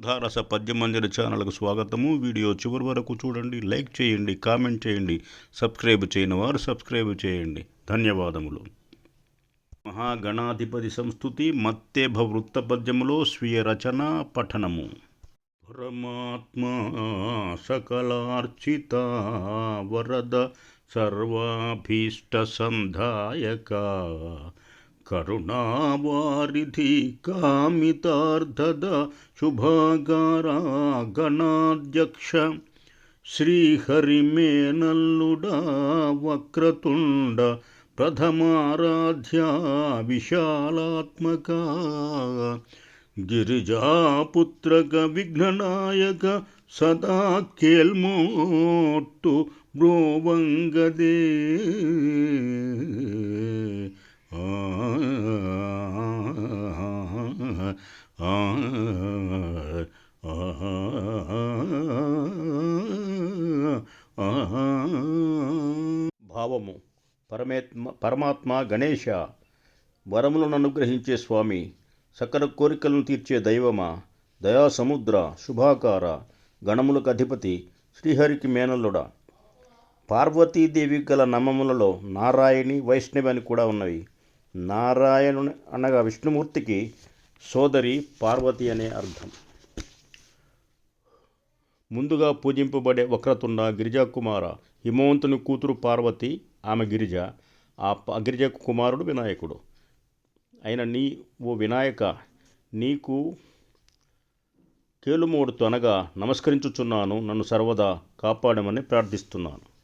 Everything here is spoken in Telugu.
ధారస పద్యమంజరి ఛానల్కు స్వాగతము. వీడియో చివరి వరకు చూడండి. లైక్ చేయండి. కామెంట్ చేయండి. సబ్స్క్రైబ్ చేయని వారు సబ్స్క్రైబ్ చేయండి. ధన్యవాదములు. మహాగణాధిపతి సంస్థుతి మత్తేభ వృత్త పద్యములో స్వీయ రచన పఠనము. పరమాత్మా సకలార్చిత వరద సర్వాభీష్ట సంధాయక కరుణావారిధి కామితార్థద శుభాగారాగణాధ్యక్ష. శ్రీహరిమేనల్లుడా వక్రతుండ ప్రథమారాధ్యా విశాలాత్మక గిరిజాపుత్రక విఘ్ననాయక సదా కేల్మోట్టు బ్రోవంగదే ఆ, ఆ, ఆ, భావము. పరమేత్మ పరమాత్మ గణేశ వరములను అనుగ్రహించే స్వామి సకల కోరికలను తీర్చే దైవమా దయా సముద్ర శుభాకార గణములకు అధిపతి శ్రీహరికి మేనల్లుడ. పార్వతీదేవి గల నమములలో నారాయణి వైష్ణవి అని కూడా ఉన్నవి. నారాయణుని అనగా విష్ణుమూర్తికి సోదరి పార్వతి అనే అర్థం. ముందుగా పూజింపబడే వక్రతుండ గిరిజాకుమార హిమవంతుని కూతురు పార్వతి ఆమె గిరిజ ఆ ప- గిరిజ కుమారుడు వినాయకుడు. అయిన నీ ఓ వినాయక నీకు కేలుమోడుతూ అనగా నమస్కరించుచున్నాను నన్ను సర్వదా కాపాడమని ప్రార్థిస్తున్నాను.